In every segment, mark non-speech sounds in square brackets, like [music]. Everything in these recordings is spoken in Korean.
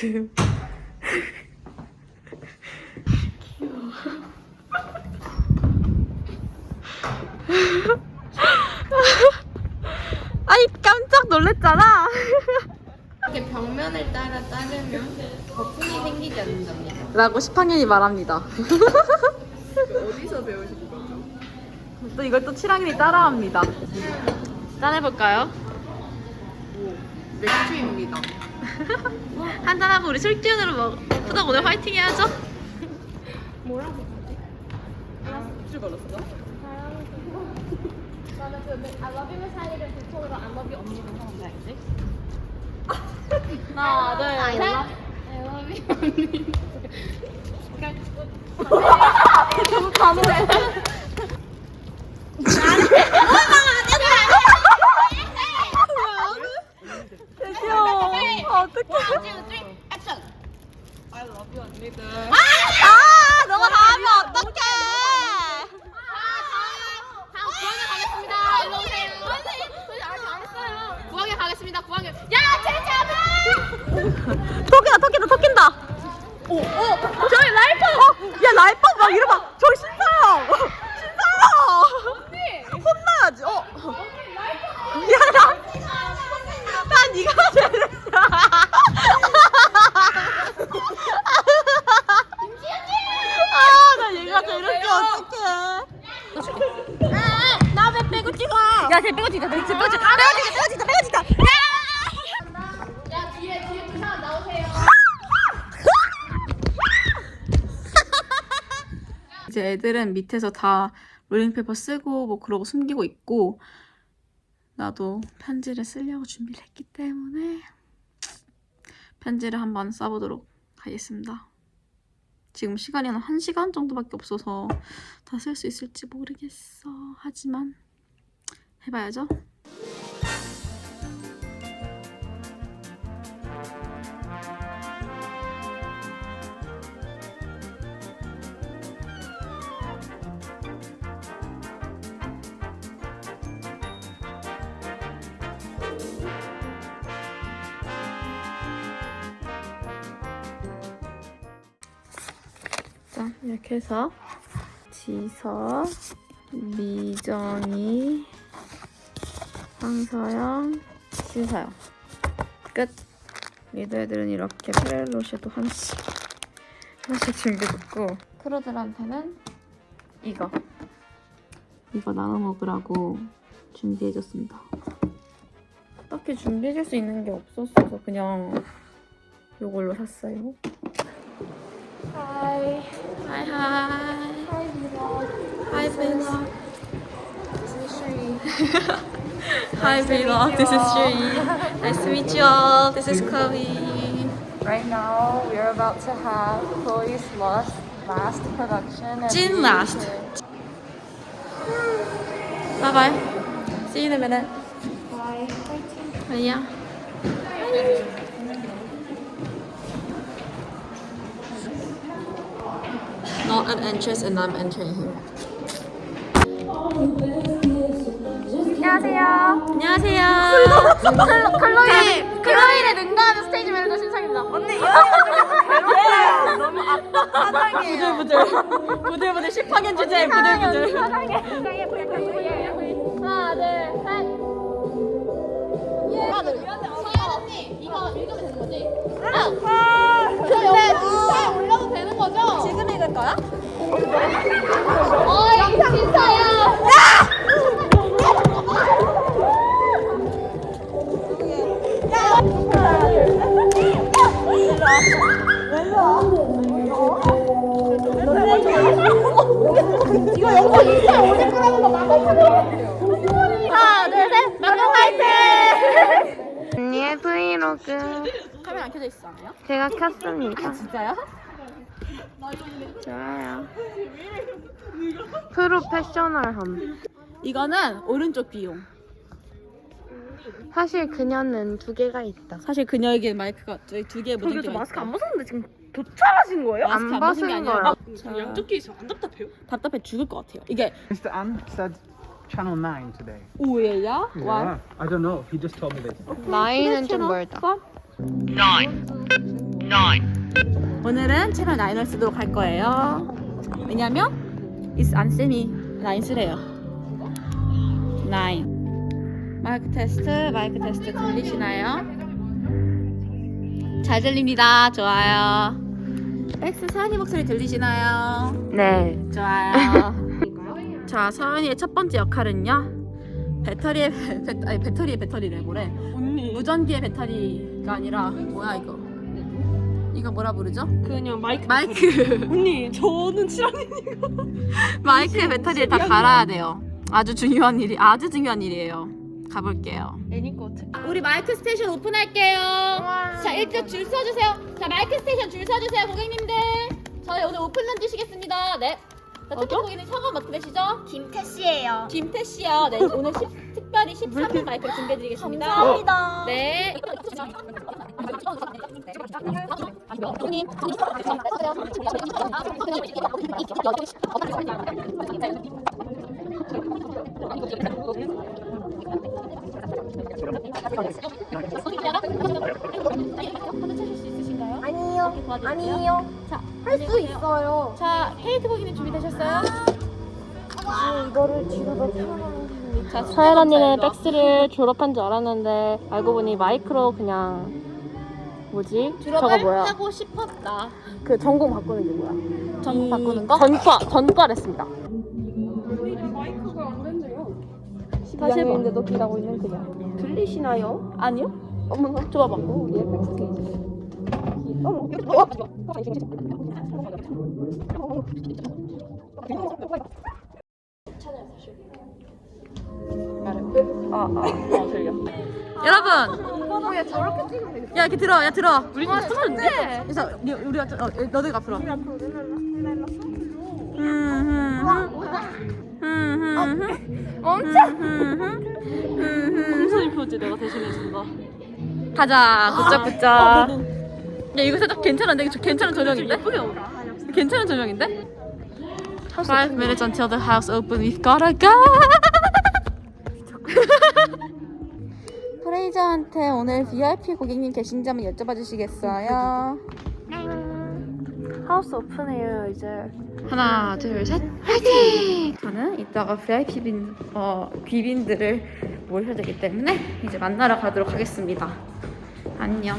지금. 아니 깜짝 놀랬잖아. 이렇게 벽면을 따라 따르면 거품이 생기지 않는답니다. 라고 10학년이 말합니다. 어디서 배우신 거죠? 또 이걸 또 7학년이 따라합니다. 짠해볼까요? 맥주입니다. [laughs] 한잔하고 우리 술 기운으로 먹, 후덕 오늘 화이팅 해야죠. 맥주 걸었어? 나는 그 I love you 사이를 그 톤으로 I love you 언니를 하는 거 알지? 하나, 둘, I 셋. love, I love you 언니. [laughs] 너무 가능해. 어떡해. I love you 언니들. 아, 너가 다 하면 어떡해. 가겠습니다. 구하게 가겠습니다. 야, 제자분! 토끼다, 토끼다, 토낀다. 오, 오, 저기 라이퍼. 어, 야, 라이퍼 막 이러봐. 저기 신사야. 애들은 밑에서 다 롤링페이퍼 쓰고 뭐 그러고 숨기고 있고 나도 편지를 쓰려고 준비를 했기 때문에 편지를 한번 써보도록 하겠습니다. 지금 시간이 한 1시간 정도밖에 없어서 다 쓸 수 있을지 모르겠어. 하지만 해봐야죠. 이렇게 해서 지서, 미정이, 황서영, 신서영 끝. 리드 애들은 이렇게 페렐로시도 하나씩 하나씩 준비했고 크루들한테는 이거 이거 나눠 먹으라고 준비해줬습니다. 딱히 준비해줄 수 있는 게 없었어서 그냥 이걸로 샀어요. Hi. Hi, hi. Hi, vlog. Hi, vlog. This is Shree. [laughs] hi, vlog. This is Shree. Nice to meet you all. This is Chloe. Right now, we're about to have Chloe's last, last production. Jin last. Bye bye. See you in a minute. Bye. Bye. Yeah. Not an entrance and I'm entering here. 안녕하세요. 안녕하세요. 클로, 클로이, 클로이를 능가하는 스테이지 매니저 신상입니다. 언니, 이거. 너무 압박하게. 부들부들. 부들부들 10학년 주제 부들부들. 하나, 둘, 셋. 하나, 둘. 서연 언니, 이거 읽으면 되는 거지? 되는 거죠? 지금 읽을 거야? 어이, 진짜야. 이거 영상 인스타에 올릴 거라는 거 하나, 둘, 셋. 막공 화이팅! 언니의 브이로그. 카메라 안 켜져 있어 않아요? 제가 켰습니다. 진짜요? 좋아요. 프로페셔널함. 이거는 오른쪽 비용. 사실 그녀는 두 개가 있다. 사실 그녀에게 마이크가 저희 두 개의 모든 게 마스크 안 벗었는데 지금 도착하신 거예요? 마스크 안안 벗은 게 벗은 아니라 거야. 자, 양쪽 끼 있어 안 답답해요? 답답해 죽을 것 같아요. 이게 Mr. An said Channel 9 today. 오예야? Yeah. I don't know. He just told me this. 나이는 좀 멀다. Nine. 오늘은 채널 9을 쓰도록 할 거예요. 왜냐면 이 안쌤이 9 쓰래요. 9. 마이크 테스트, 마이크 테스트 들리시나요? 잘 들립니다. 좋아요. 엑스 서연이 목소리 들리시나요? 네. 좋아요. [laughs] 자, 서연이의 첫 번째 역할은요. 배터리의 배, [laughs] 배, 아니, 배터리의 배터리래 뭐래? 언니. 무전기의 배터리가 아니라 뭐야 이거? 이거 뭐라 부르죠? 그냥 마이크. 마이크 언니, 저는 칠한이. 마이크의 [laughs] 배터리를 다 갈아야 돼요. 아주 중요한 일이 아주 중요한 일이에요. 가볼게요. 애니코트. 우리 마이크 스테이션 오픈할게요. 자, 일단 줄 서주세요. 자, 마이크 스테이션 줄 서주세요, 고객님들. 저희 오늘 오픈런 주시겠습니다. 네. 자, 특히 고객님 성함 어떻게 되시죠? 김태 씨예요. 김태 씨요. 네, 오늘 10, 특별히 13분 마이크를 준비해드리겠습니다. 감사합니다. 네. 아니요. 아니요. 할수 있어요. 자, 케이트 고객님 준비되셨어요? 이거를 뒤로 더 펴놓는 자, 서연 언니는 백스를 졸업한 줄 알았는데 알고 보니 마이크로 그냥 뭐지? 저거 졸업을 뭐야? 하고 싶었다. 그 전공 바꾸는 게 뭐야? 전 바꾸는 거? 전과 전과를 했습니다. 마이크가 안 된대요. 다시 해봤는데도 기다고 있는 그냥. 들리시나요? 아니요? 어머나 줘봐봐. 얘 백스 페이지. 어머. 아, 아, 아, 들려. 여러분. 야 이렇게 들어, 야 들어. 우리 좀 천재. 그래서 우리 우리가 좀- 어, 너들 앞으로. 멈춰. 무슨 표지 내가 대신해준다. 가자. 굿짝 굿짝. 야 이거 살짝 괜찮은데? 이거 괜찮은 조명인데? 괜찮은 조명인데? Five minutes until the house open. We've gotta go. [laughs] [laughs] 프레이저한테 오늘 VIP 고객님 계신지 한번 여쭤봐 주시겠어요? 하우스 오픈해요 이제. 하나, 둘, 셋, 화이팅! 저는 이따가 VIP 빈, 어, 귀빈들을 모셔야 되기 때문에 이제 만나러 가도록 하겠습니다. 안녕.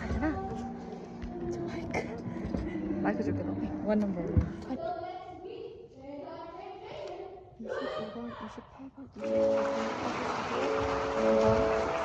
하잖아. 저 마이크. 마이크 줄게 너. 원 넘버. 25번, 28번, 28번.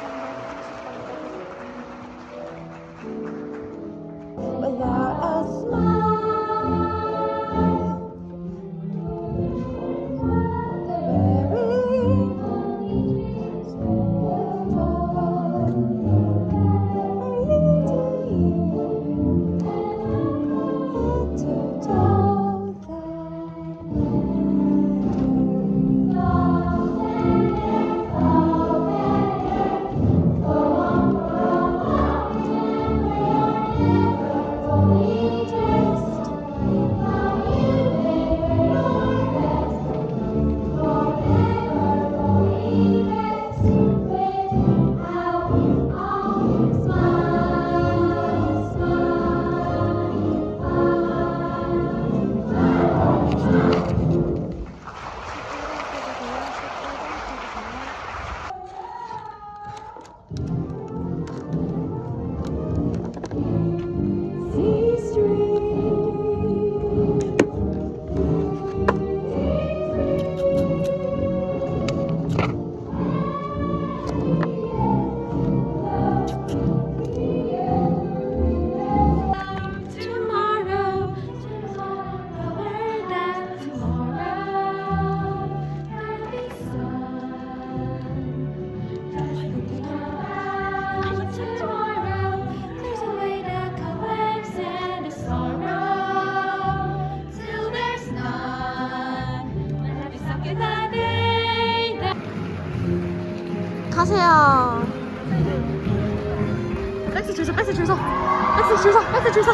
서, 백스 줄 서. 백스 줄 서, 백스 줄 서. 백스 줄 서,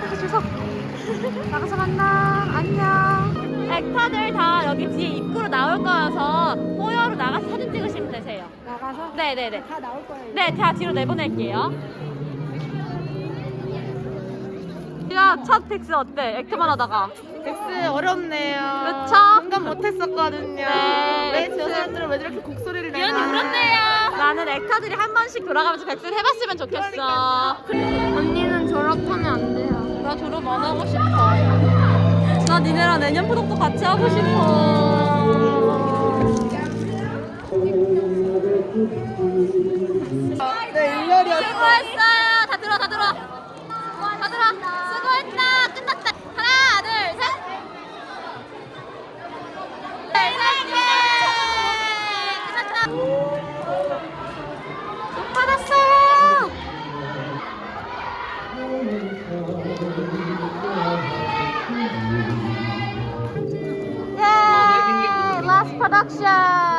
백스 줄 서. [laughs] 나가서 만나. 안녕. 액터들 다 여기 뒤에 입구로 나올 거여서 포여로 나가서 사진 찍으시면 되세요. 나가서? 네네네. 다 나올 거예요. 네, 다 뒤로 내보낼게요. 야, 첫 덱스 어때? 액트만 하다가. 백스 어렵네요. 그쵸? 공감 못했었거든요. 네. 왜저 사람들은 왜 저렇게 곡소리를 내나? 나는 액터들이 한 번씩 돌아가면서 백스를 해봤으면 좋겠어. 언니는 졸업하면 안 돼요. 나 졸업 안 하고 싶어. 나 니네랑 내년 프로도 같이 하고 싶어. 들어, 다 들어. 다 들어. 수고했다. 끝났다. 하나, 둘, 셋. 둘, 셋. 예. 끝났다. 돈 받았어요. Yay! Last production!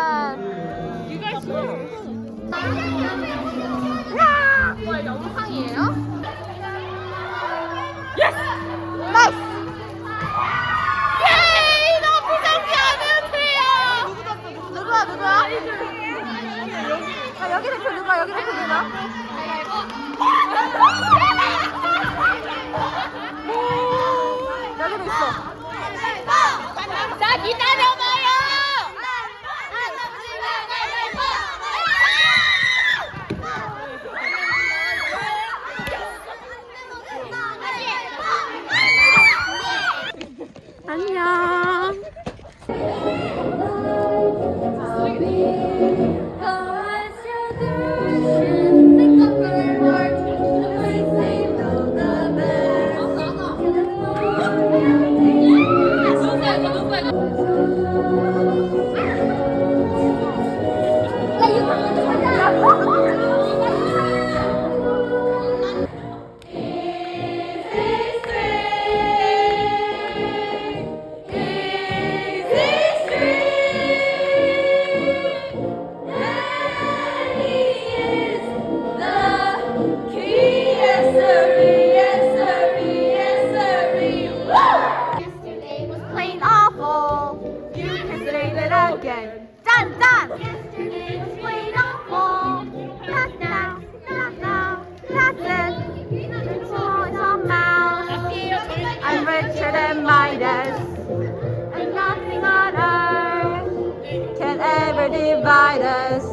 divide us.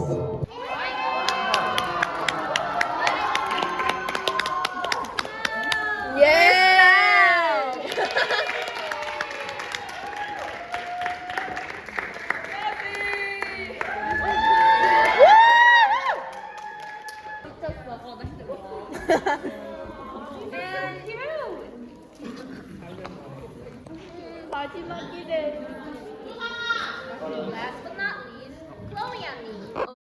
Yeah! [laughs] you! [laughs] 我不你。